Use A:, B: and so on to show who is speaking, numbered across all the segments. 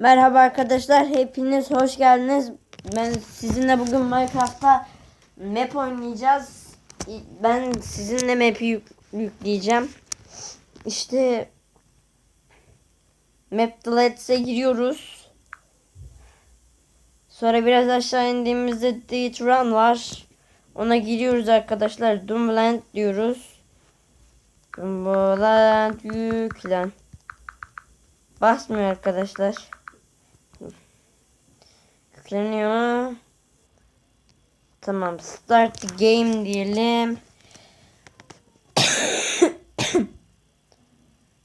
A: Merhaba arkadaşlar, hepiniz hoş geldiniz. Ben sizinle bugün Minecraft'ta map oynayacağız. Ben sizinle map'i yük- yükleyeceğim. İşte Map Deletes'e giriyoruz. Sonra biraz aşağı indiğimizde Deed Run var. Ona giriyoruz arkadaşlar. Doomland diyoruz. Doomland yüklen. Basmıyor arkadaşlar. Yükleniyor. Tamam. Start the game diyelim.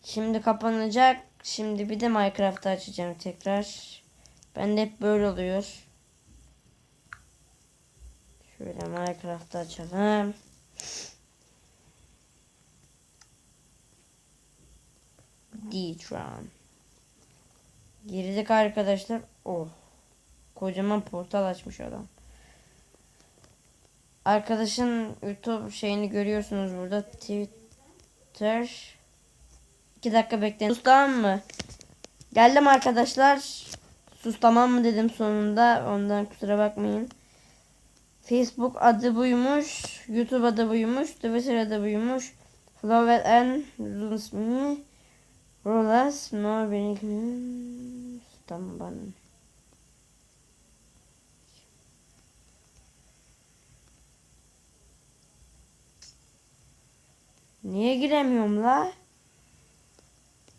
A: Şimdi kapanacak. Şimdi bir de Minecraft'ı açacağım tekrar. Ben de hep böyle oluyor. Şöyle Minecraft'ı açalım. Detron. Girdik arkadaşlar. Oh. Kocaman portal açmış adam. Arkadaşın YouTube şeyini görüyorsunuz burada. Twitter. 2 dakika bekleyin. Sus tamam mı? Geldim arkadaşlar. Sus tamam mı dedim sonunda. Ondan kusura bakmayın. Facebook adı buymuş. YouTube adı buymuş. Twitter adı buymuş. Flower and me. Rolas no benim Tamam bana. Niye giremiyorum la?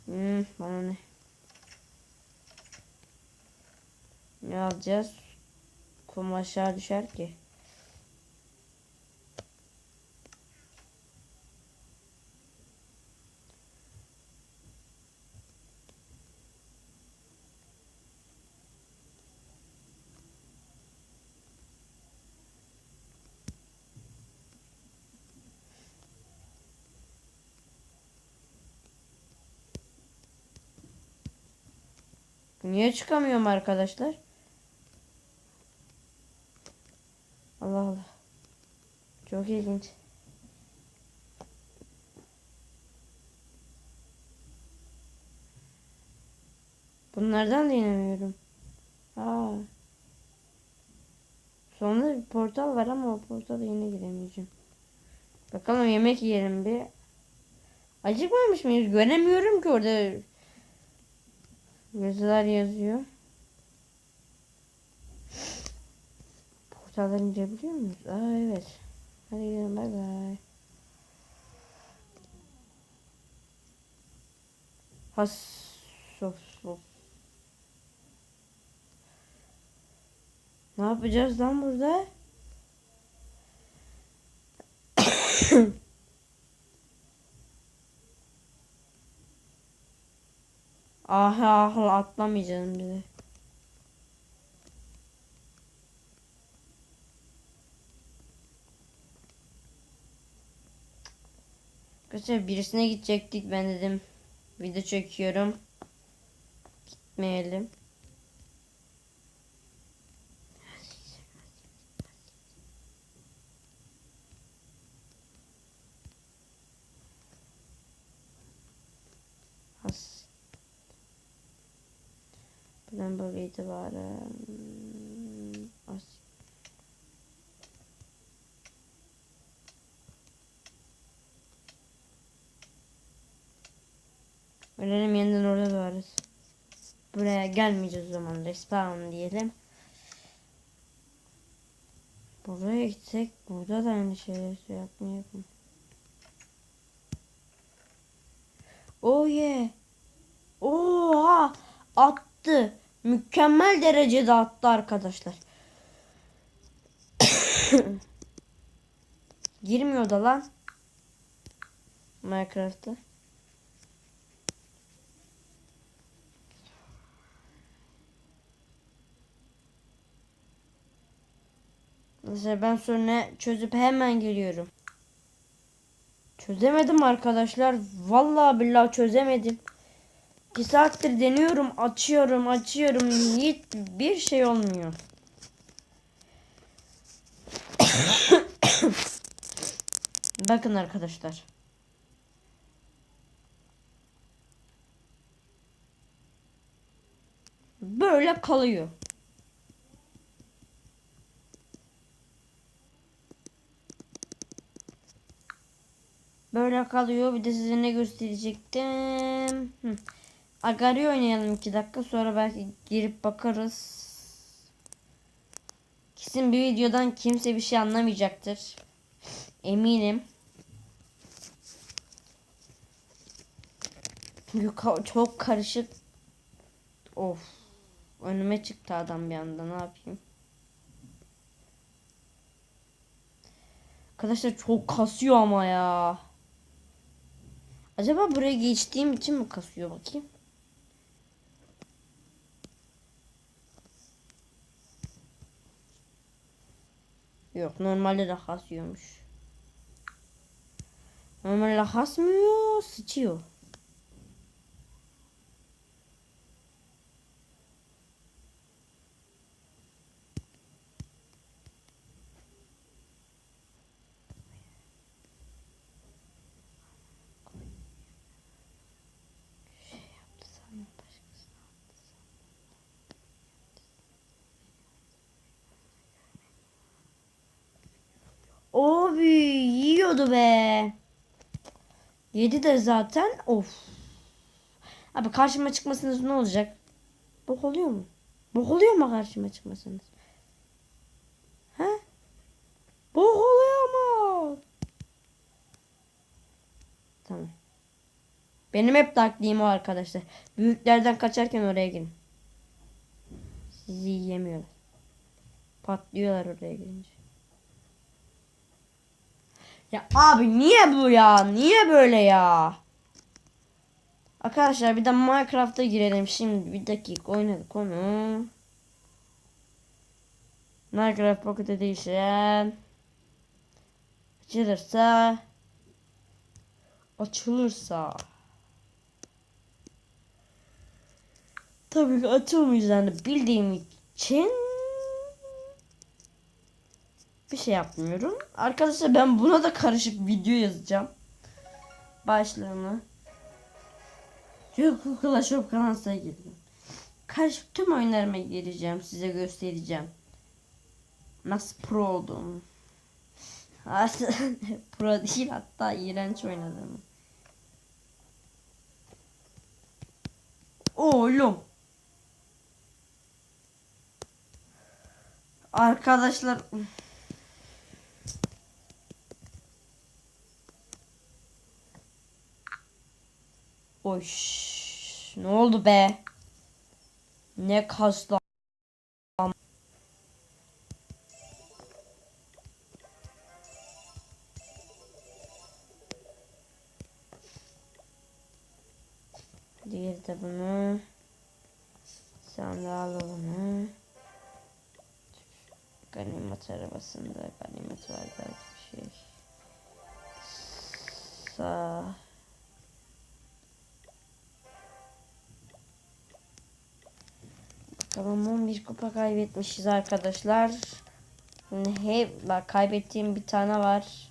A: Hmm, bana ne? Ne alacağız? Kum aşağı düşer ki. Niye çıkamıyorum arkadaşlar? Allah Allah. Çok ilginç. Bunlardan da inemiyorum. Aa. Sonunda bir portal var ama o portala yine giremeyeceğim. Bakalım yemek yiyelim bir. Acıkmamış mıyız? Göremiyorum ki orada. Yazılar yazıyor. Portaldan girebiliyor muyuz? Aa evet. Hadi gidelim bay bay. Has sof sof. Ne yapacağız lan burada? Ah ah atlamayacağım bir de. Arkadaşlar birisine gidecektik ben dedim. Video çekiyorum. Gitmeyelim. Has. Buradan böyle itibaren as. Ölelim yeniden orada doğarız. Buraya gelmeyeceğiz o zaman. Respawn diyelim. Buraya gitsek burada da aynı şeyleri şey yapmayalım. Oh yeah. Oha attı. Mükemmel derecede attı arkadaşlar. Girmiyor da lan. Minecraft'ta. Mesela ben sonra çözüp hemen geliyorum. Çözemedim arkadaşlar. Vallahi billahi çözemedim. 2 saattir deniyorum, açıyorum, açıyorum. Hiç bir şey olmuyor. Bakın arkadaşlar. Böyle kalıyor. Böyle kalıyor. Bir de size ne gösterecektim. Hı. Agari oynayalım 2 dakika. Sonra belki girip bakarız. Kesin bir videodan kimse bir şey anlamayacaktır. Eminim. Çünkü çok karışık. Of. Önüme çıktı adam bir anda. Ne yapayım? Arkadaşlar çok kasıyor ama ya. Acaba buraya geçtiğim için mi kasıyor bakayım? Yok normalde de kasıyormuş. Normalde kasmıyor, sıçıyor. Abi yiyordu be. Yedi de zaten. Of. Abi karşıma çıkmasanız ne olacak? Bok oluyor mu? Bok oluyor mu karşıma çıkmasanız? He? Bok oluyor mu? Tamam. Benim hep taktiğim o arkadaşlar. Büyüklerden kaçarken oraya girin. Sizi yiyemiyorlar. Patlıyorlar oraya girince. Ya abi niye bu ya? Niye böyle ya? Arkadaşlar bir de Minecraft'a girelim şimdi. Bir dakika oynadık onu. Minecraft Pocket Edition. Açılırsa. Açılırsa. Tabii ki açılmayacağını bildiğim için bir şey yapmıyorum. Arkadaşlar ben buna da karışık video yazacağım. Başlığını. Yok Clash of Clans'a girdim. Karışık tüm oyunlarıma gireceğim. Size göstereceğim. Nasıl pro olduğumu. Pro değil hatta iğrenç oynadığımı. Oğlum. Arkadaşlar Oş. Ne oldu be? Ne kaslı. Diğeri de bunu. Sen de arabasında Tamam 11 kupa kaybetmişiz arkadaşlar. Hep bak kaybettiğim bir tane var.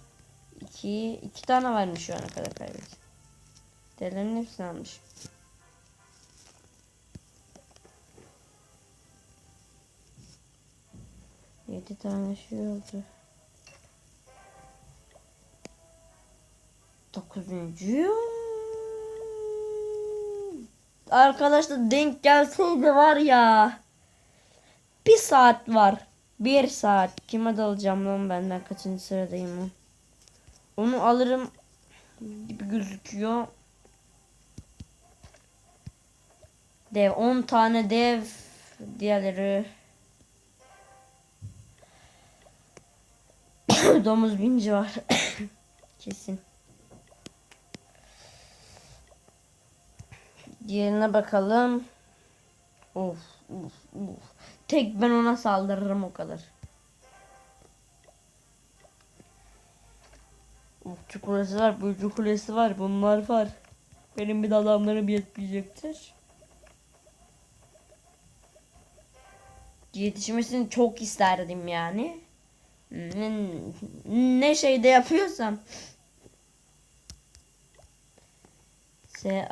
A: İki, iki tane varmış şu ana kadar kaybettim. Diğerlerinin hepsini almış. Yedi tane şey oldu. Dokuzuncu. Arkadaşlar denk gelseydi var ya. Bir saat var. Bir saat. Kime dalacağım lan benden kaçıncı sıradayım lan. Onu alırım gibi gözüküyor. Dev 10 tane dev diğerleri domuz binci var. Kesin. Diğerine bakalım. Of, of, of. Tek ben ona saldırırım o kadar. Okçu kulesi var, büyücü kulesi var, bunlar var. Benim bir adamlarım yetmeyecektir. Yetişmesini çok isterdim yani. Ne, ne şeyde yapıyorsam. S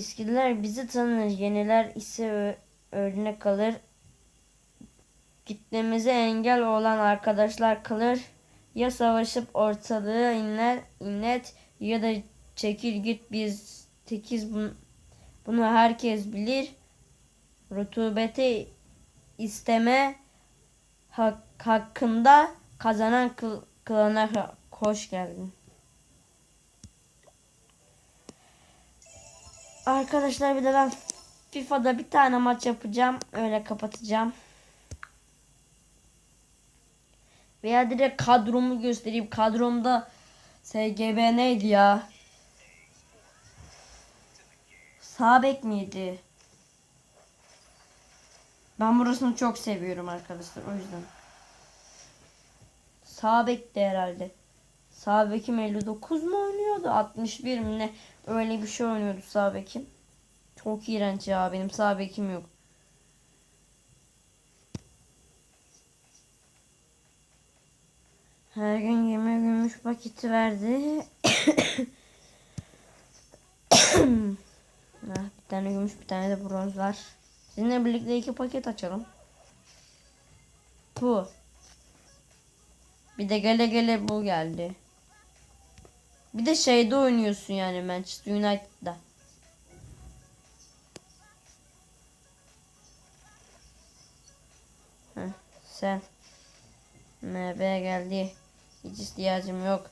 A: Eskiler bizi tanır, yeniler ise ö- örnek kalır. Gitmemize engel olan arkadaşlar kalır. Ya savaşıp ortalığı inler, inlet ya da çekil git biz tekiz bun, bunu herkes bilir. Rutubeti isteme hak, hakkında kazanan kıl, kılana hoş geldin. Arkadaşlar bir de ben FIFA'da bir tane maç yapacağım. Öyle kapatacağım. Veya direkt kadromu göstereyim. Kadromda SGB neydi ya? Sağ bek miydi? Ben burasını çok seviyorum arkadaşlar o yüzden. Sağ bek de herhalde. Sağ bekim 59 mu oynuyordu? 61 mi ne? Öyle bir şey oynuyordu sağ bekim. Çok iğrenç ya benim sağ bekim yok. Her gün 20 gümüş paketi verdi. ah, bir tane gümüş bir tane de bronz var. Sizinle birlikte iki paket açalım. Bu. Bir de gele gele bu geldi. Bir de şeyde oynuyorsun yani Manchester United'da. Heh, sen. MB geldi. Hiç ihtiyacım yok.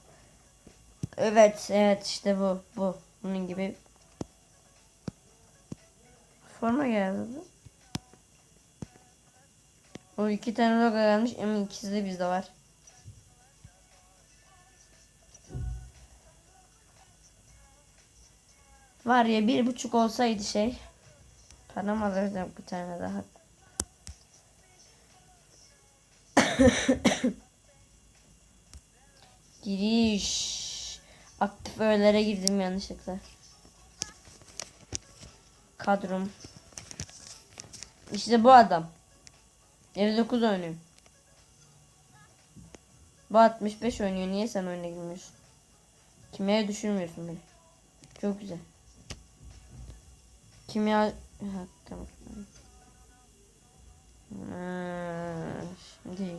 A: Evet, evet işte bu, bu. Bunun gibi. Forma geldi. O iki tane logo gelmiş ama ikisi de bizde var. Var ya bir buçuk olsaydı şey. Param alırdım bir tane daha. Giriş. Aktif öğelere girdim yanlışlıkla. Kadrom. İşte bu adam. 59 oynuyor. Bu 65 oynuyor. Niye sen oyuna girmiyorsun? Kimyaya düşürmüyorsun beni. Çok güzel. Kimya... Tamam. Ha, şimdi...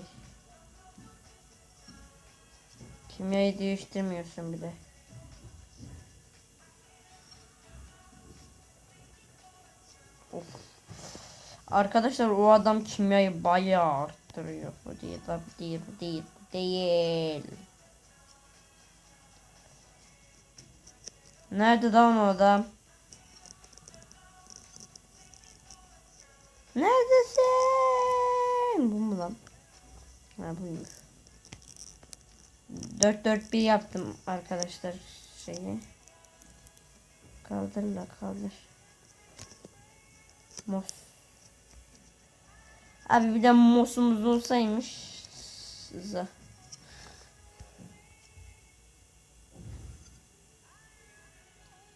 A: Kimyayı değiştirmiyorsun bile. Of. Arkadaşlar o adam kimyayı bayağı arttırıyor. Bu değil, bu değil, bu değil, bu değil. Nerede lan o adam? Neredesin? Bu mu lan? Ha buymuş. 4 4 1 yaptım arkadaşlar şeyi. Kaldır la kaldır. Mos. Abi bir de mosumuz olsaymış. Za.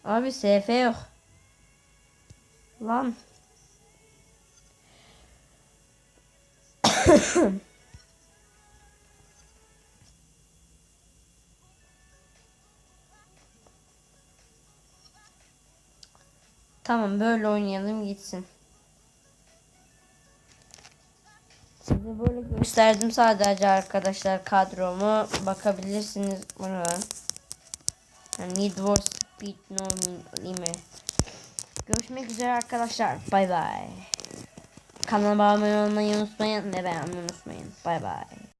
A: Abi SF yok. Lan. Tamam böyle oynayalım gitsin. Size böyle gösterdim sadece arkadaşlar kadromu. Bakabilirsiniz buna. Need for Speed No Lime. Görüşmek üzere arkadaşlar. Bay bay. Kanalıma abone olmayı unutmayın ve beğenmeyi unutmayın. Bay bay.